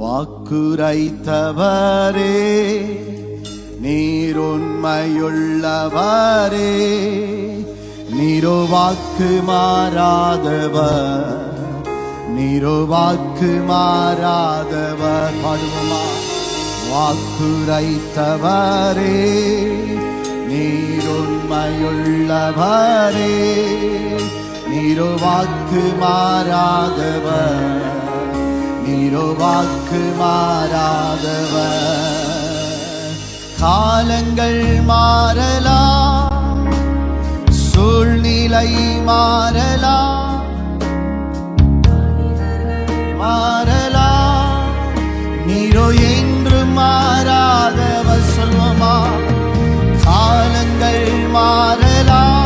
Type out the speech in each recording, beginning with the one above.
வாக்குரைத்தவரே நீருண்மையுள்ளவரே நீரோ வாக்கு மாறாதவர் நீரோ வாக்கு மாறாதவர். பாடுவோமா? வாக்குரைத்தவரே நீருண்மையுள்ளவரே நீரோ வாக்கு மாறாதவர். சொல்கிறோ வாக்கு மாறாதவர். காலங்கள் மாறலாம் சூழ்நிலை மாறலாம். மாறலாம். நீரோ என்று மாறாதவர் சொல்லுமா காலங்கள் மாறலாம்.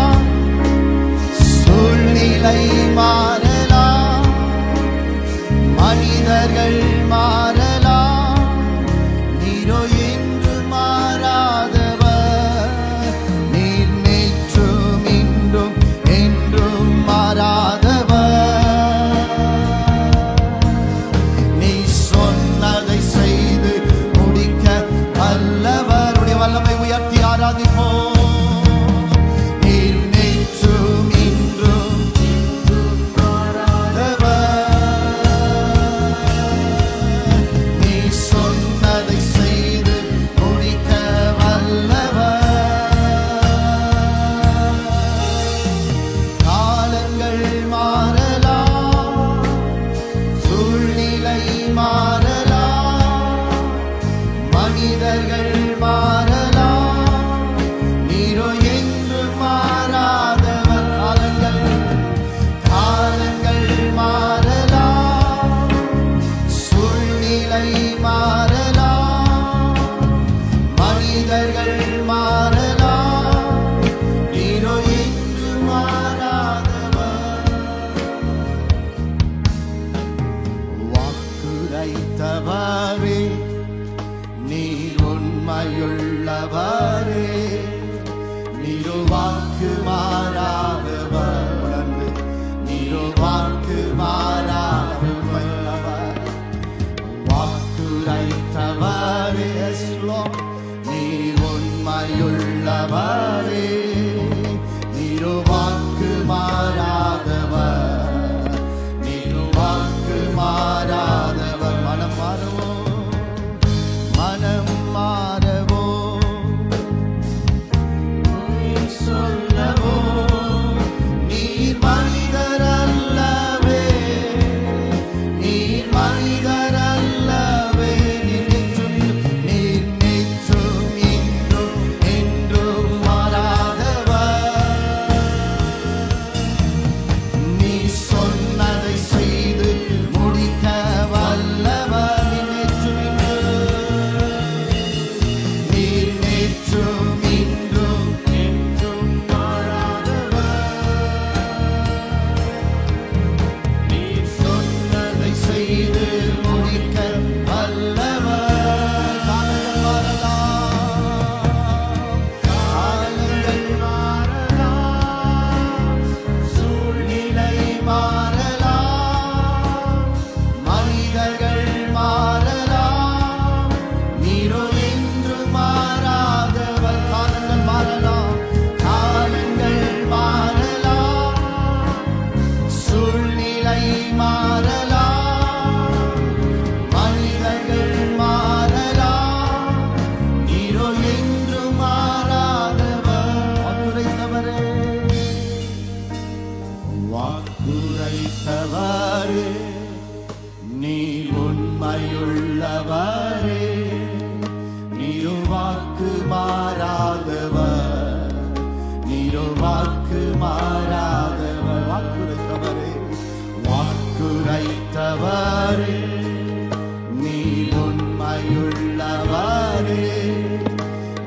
மாறாயுள்ளவாரே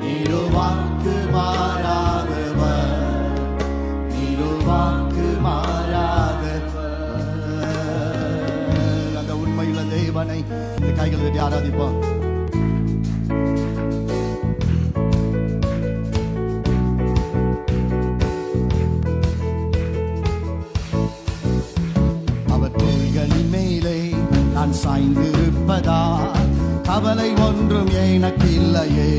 நீரோ வாக்கு மாறாகவர் நீரோ வாக்கு மாறாகவர் அந்த உண்மையுள்ள தேவனை இந்த கைகள் வெட்டி ஆராதிப்போம். சாய்ந்திருப்பதா கவலை ஒன்றும் எனக்கு இல்லையே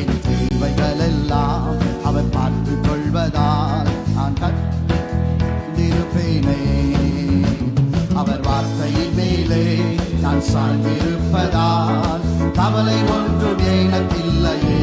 என் தேவைகள் எல்லாம் அவர் பார்த்து கொள்வதால் நான் கத்திருப்பேனே அவர் வார்த்தையின் மேலே நான் சார்ந்திருப்பதால் கவலை ஒன்றும் எனக்கு இல்லையே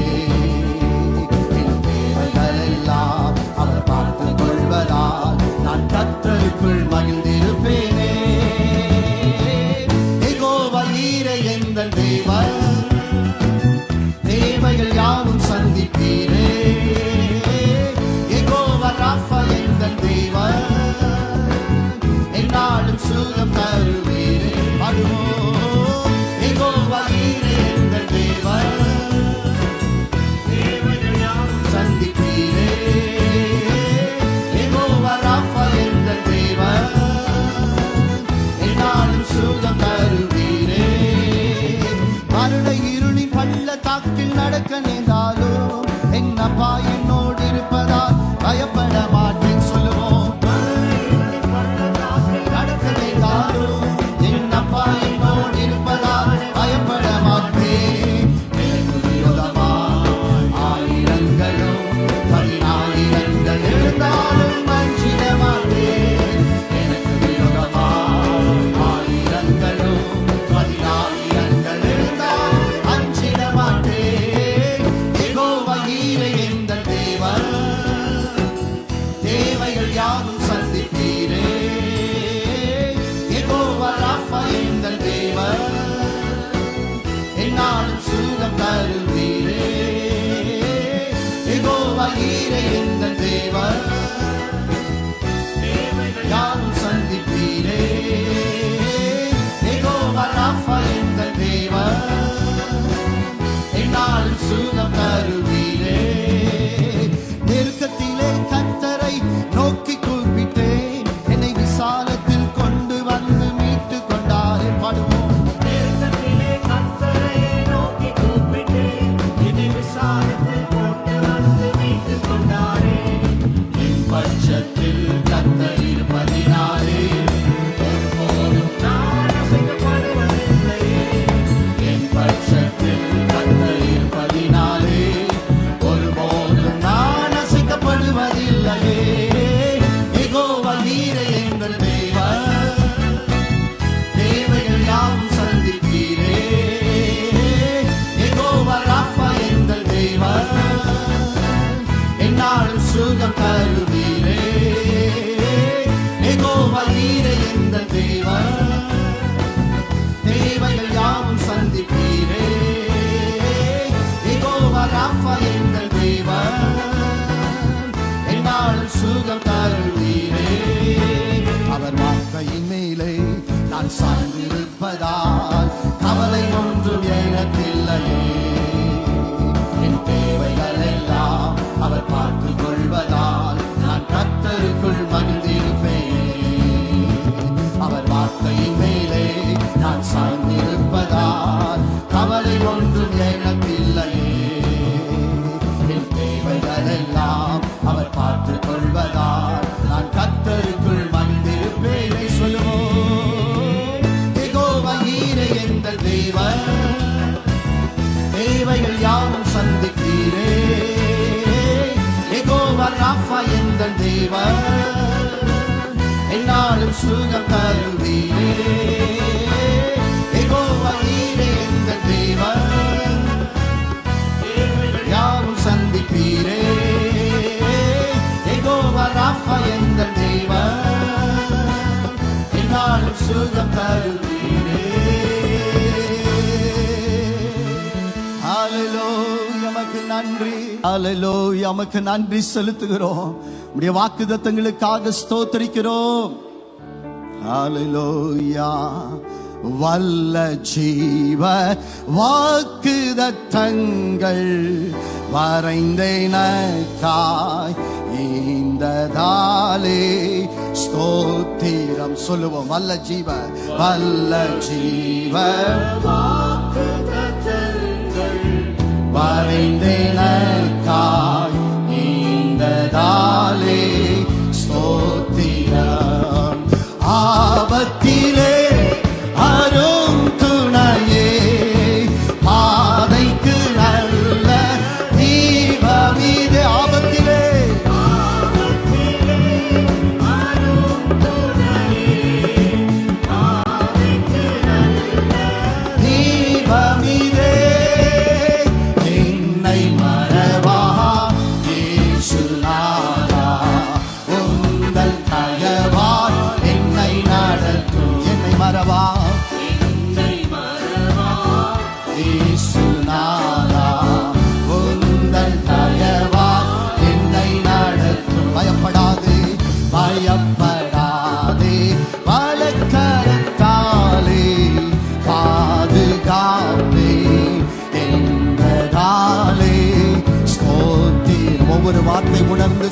அற்புதம் தருவீரே அவர் வார்த்தையின் மேலே நான் சார்ந்திருப்பதா நீரே எகோவர் ராஃபா எந்த தேவர் எல்லாரும் சுகம் தருவீரே அலலோ எமக்கு நன்றி செலுத்துகிறோம். உடைய வாக்குதத்தங்களுக்காக ஸ்தோத்தரிக்கிறோம். அலலோயா வல்ல ஜீவ வாக்குதத்தங்கள் வரைந்தேனக்காய். இந்ததாலே ஸ்தோத்திரம் சொல்லுவோம். வல்ல ஜீவ வல்ல ஜீவ. வரைந்தெனக்காய் நீண்டதாலே ஒவ்வொரு வார்த்தை உணர்ந்து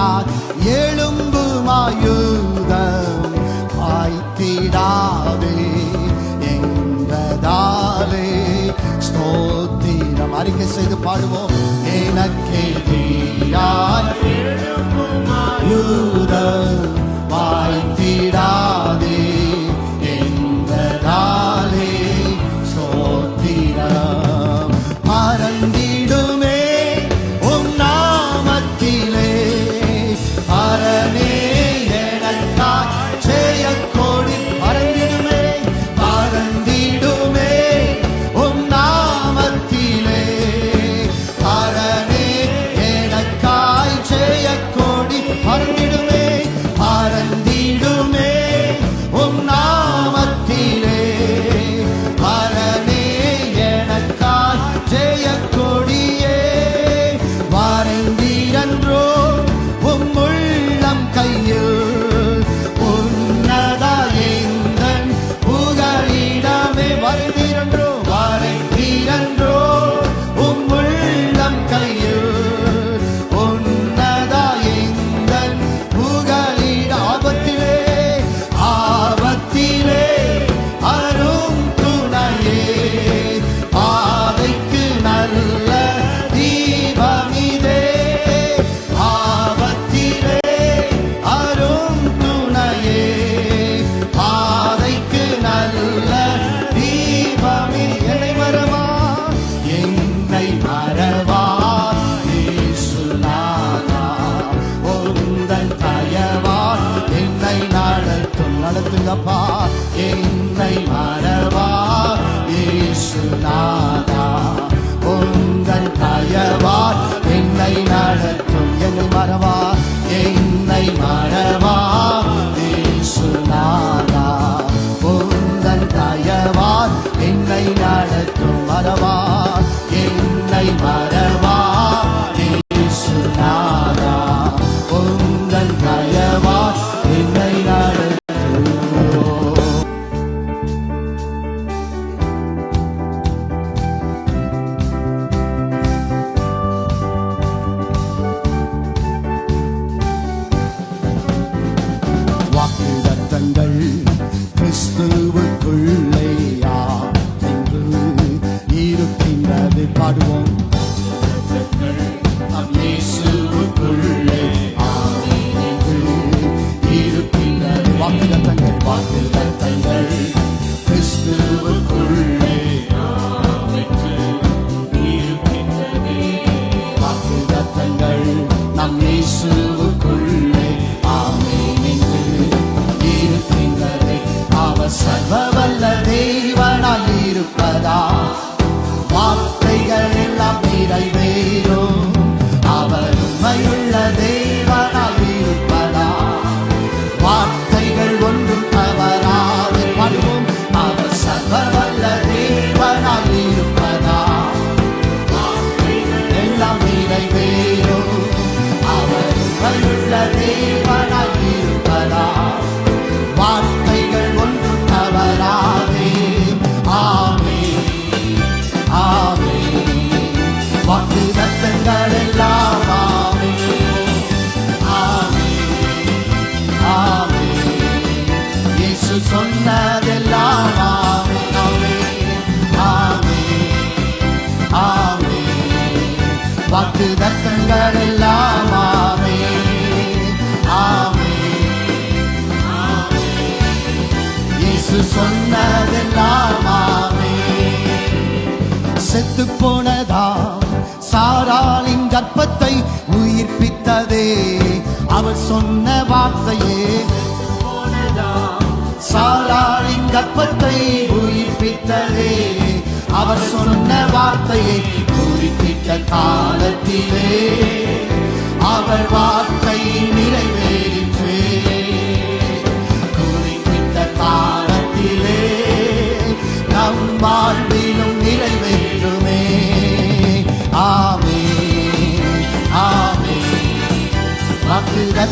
மாய்த்திடார் எழும்பு மாயுதம் மாய்த்திடாதே என்பதாலே. ஸ்தோத்திரம். அறிக்கை செய்து பாடுவோம். எனக்கே தீரார் மாய்த்திடார் நடத்துங்கப்பா என்னை மறவா இயேசுநாதா. உங்கள் தயவார் என்னை நடத்தும் என்னை மறவா என்னை மறவா இயேசுநாதா. உங்கள் தயவார் என்னை நடத்தும் மறவா என்னை மற செத்து போனதாம். சாராளின் கர்ப்பத்தை உயிர்ப்பித்ததே. அவர் சொன்ன வார்த்தையே. போனதா சாராளின் கர்ப்பத்தை உயிர்ப்பித்ததே. அவர் சொன்ன வார்த்தையை குறிப்பிட்ட காலத்திலே. அவர் வார்த்தை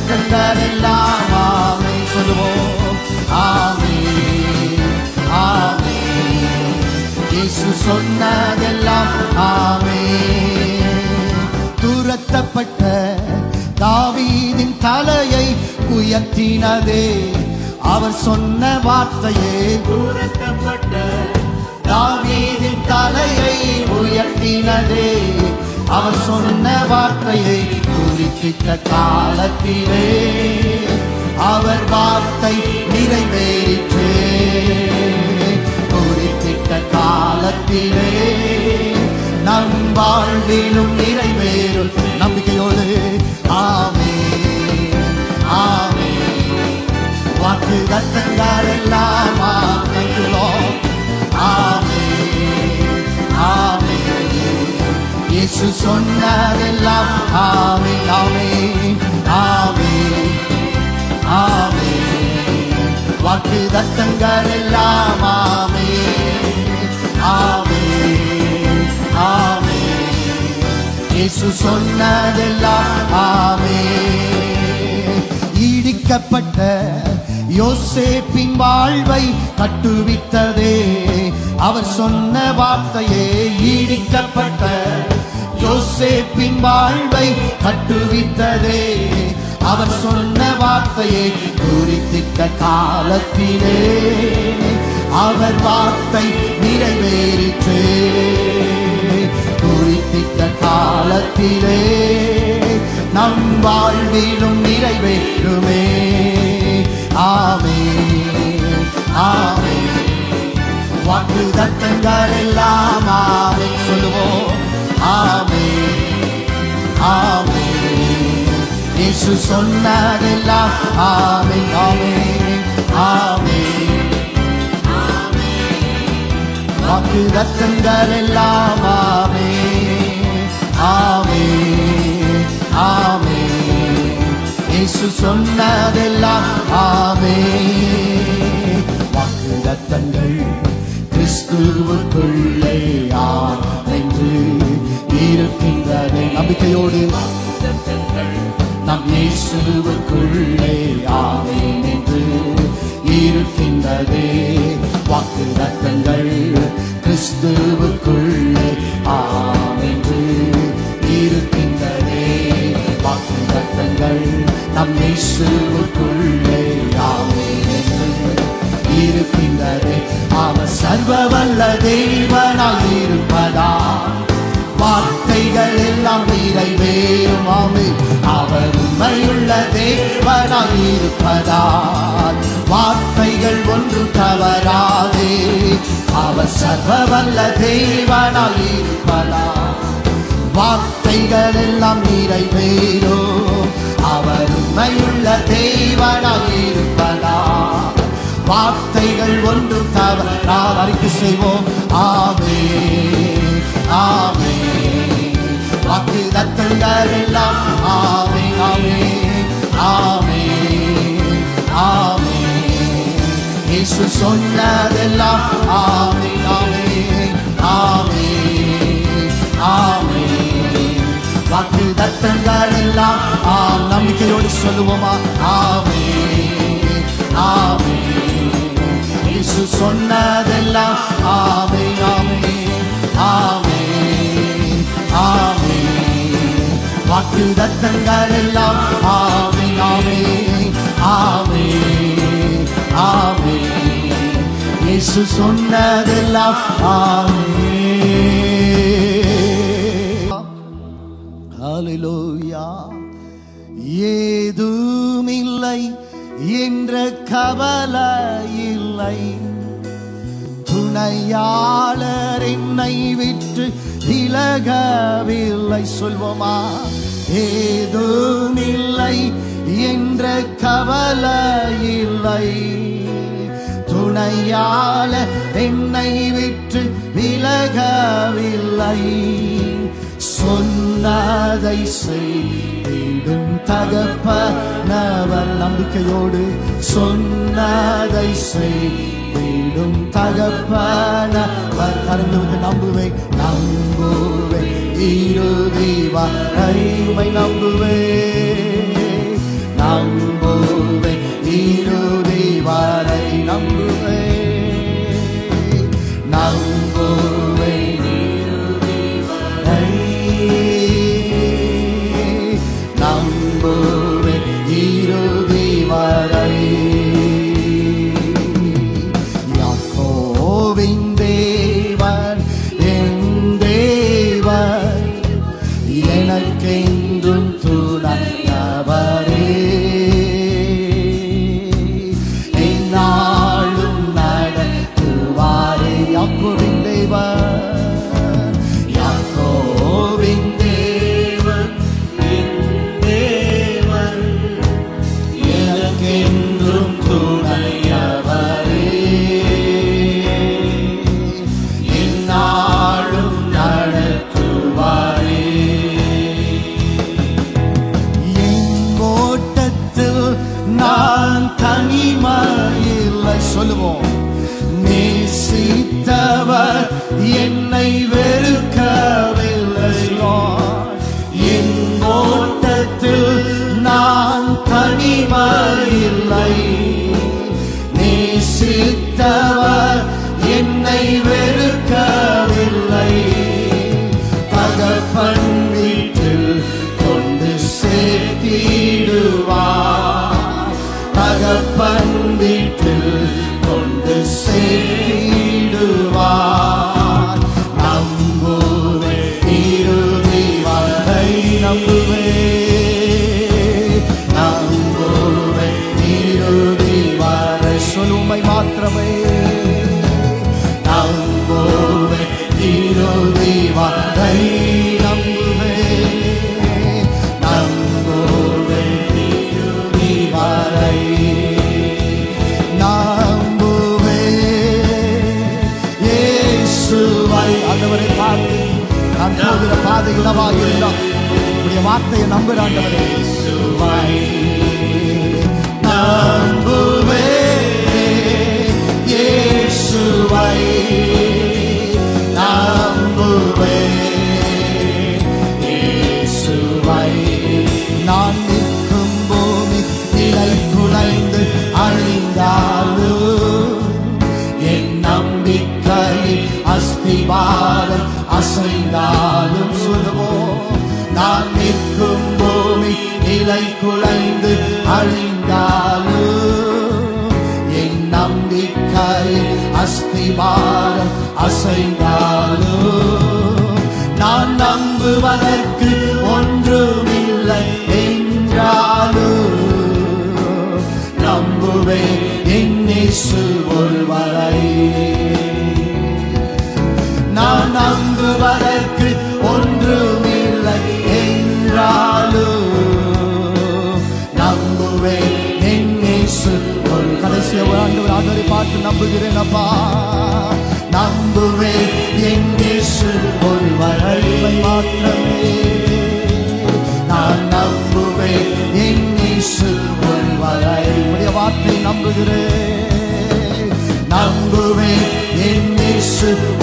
கண்டதெல்லாம் ஆமை சொல்லுவோம். ஆமே ஆமே இயேசு சொன்னதெல்லாம் ஆமே துரத்தப்பட்ட தாவீதின் தலையை உயர்த்தினதே அவர் சொன்ன வார்த்தையே. துரத்தப்பட்ட தாவீதின் தலையை உயர்த்தினதே அவர் சொன்ன வார்த்தையை. குறிப்பிட்ட காலத்திலே அவர் வார்த்தை நிறைவேற்றே குறிப்பிட்ட காலத்திலே நம் வாழ்விலும் நிறைவேறும் நம்பிக்கையோடு. ஆமே ஆமே வாக்கு கத்தங்கள் எல்லாம் இயேசு சொன்னதெல்லாம் ஆமே ஆமே ஆமே ஆமே வாக்கு தத்தங்கள் எல்லாம் ஆமே ஆமே ஆமே இயேசு சொன்னதெல்லாம் ஆமே ஈடிக்கப்பட்ட யோசேப்பின் வாழ்வை கட்டுவித்ததே. அவர் சொன்ன வார்த்தையே ஈடிக்கப்பட்ட யோசேப்பின் வாழ்வை கட்டுவித்ததே. அவர் சொன்ன வார்த்தையை குறித்திட்ட காலத்திலே அவர் வார்த்தை நிறைவேறிற்றே. குறித்திட்ட காலத்திலே நம் வாழ்விலும் நிறைவேறுமே. ஆமே ஆமே வாக்கு தத்தங்கள் எல்லாம் ஆமே சொல்லுவோம். ஆமே ஆமே இயேசு சொன்னதெல்லாம் ஆமே ஆமே ஆமே வாக்கு ரத்தங்கள் எல்லாம் ஆமே ஆமே ஆமே இயேசு சொன்னதெல்லாம் ஆமே வாக்கு ரத்தங்கள் கிறிஸ்துவுக்குள்ளே ஆன்று இருக்கின்றது நம்பிக்கையோடு நம் இயேசுவுக்குள்ளே ஆவேன் என்று இருக்கின்றதே. வாக்கு ரத்தங்கள் கிறிஸ்துவுக்குள்ளே ஆமென்று இருக்கின்றதே. வாக்கு ரத்தங்கள் நம் இயேசுவுக்குள்ளே ஆவேன் என்று இருக்கின்றதே. அவர் சர்வ வல்ல தேவனால் இருப்பதா வார்த்தைகள் எல்லாம் நிறைவேறும் ஆமே அவர் உண்மையுள்ள தேவனாய் இருப்பதால் வார்த்தைகள் ஒன்றும் தவறாதே. அவர் சர்வ வல்ல தேவனாய் இருப்பதால் வார்த்தைகள் எல்லாம் நிறைவேறோ. அவர் உண்மையுள்ள தேவனாய் இருப்பதால் வார்த்தைகள் ஒன்றும் தவறாக அறிக்கை செய்வோம். ஆமே ஆமே வாக்கு தத்தங்கள் ஆமே ஆமே ஆமே ஆமே. இயேசு சொன்னதெல்லாம் ஆமே ஆமே ஆமே ஆமே. வாக்கு தத்தங்கள் எல்லாம் ஆம் நம்பிக்கையோடு சொல்லுவோமா? ஆமே ஆமே. இயேசு சொன்னதெல்லாம் ஆமே ஆமே வாக்கு தத்தங்கள் எல்லாம். ஆமே ஆமே ஆமே ஆமே. இயேசு சொன்னதெல்லாம் ஆமே. ஹalleluya. ஏதுமில்லை என்ற கவலை இல்லை துணையாளர் என்னை விட்டு விலகவில்லை. சொல்வோமா? ஏதுமில்லை என்ற கவலை இல்லை துணையாளர் என்னை விட்டு விலகவில்லை. சொன்னதை செய்திடும் தகப்பனவர் நம்பிக்கையோடு சொன்னதை செய்திடும் தகப்ப நவர் வந்து நம்புவேன் நம்புவேன் இறுதி வரைமை நம்புவே. நம்புவே இறுதி நம்புவே. நம்புவே. சொல்லுவோம் நேசித்தவர் என்னை வெறுக்கவில்லை. என் ஓட்டத்தில் நான் தனிமர் இல்லை You. வார்த்தையை நம்புறாண்டவரே அஸ்திவாரம் அசைந்தாலும் நான் நம்புவதற்கு ஒன்றுமில்லை என்றாலும் நம்புவேன் என்னேசு ஒருவரை. நான் நம்புவதற்கு பார்த்து நம்புகிறேன் அப்பா. நம்புவேன் என் இயேசு ஒருவரை மாத்திரமே நான் நம்புவேன் என் ஒரு ஒருவரை உடைய வார்த்தை நம்புகிறேன். நம்புவேன் என்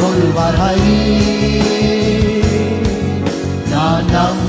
ஒரு வரை நான் நம்புவேன்